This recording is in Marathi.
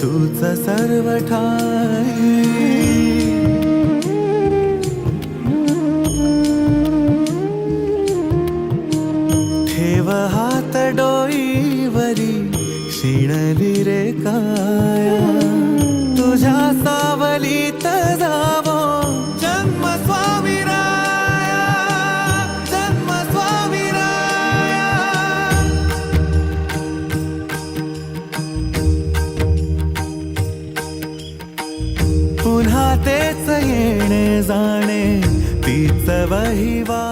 तूच सर्व ठाई ठेव हात डोईवरी शिणली रे काया. तुझ्या सावलीत जावो पुन्हा तेच येणे जाणे तीच वहिवा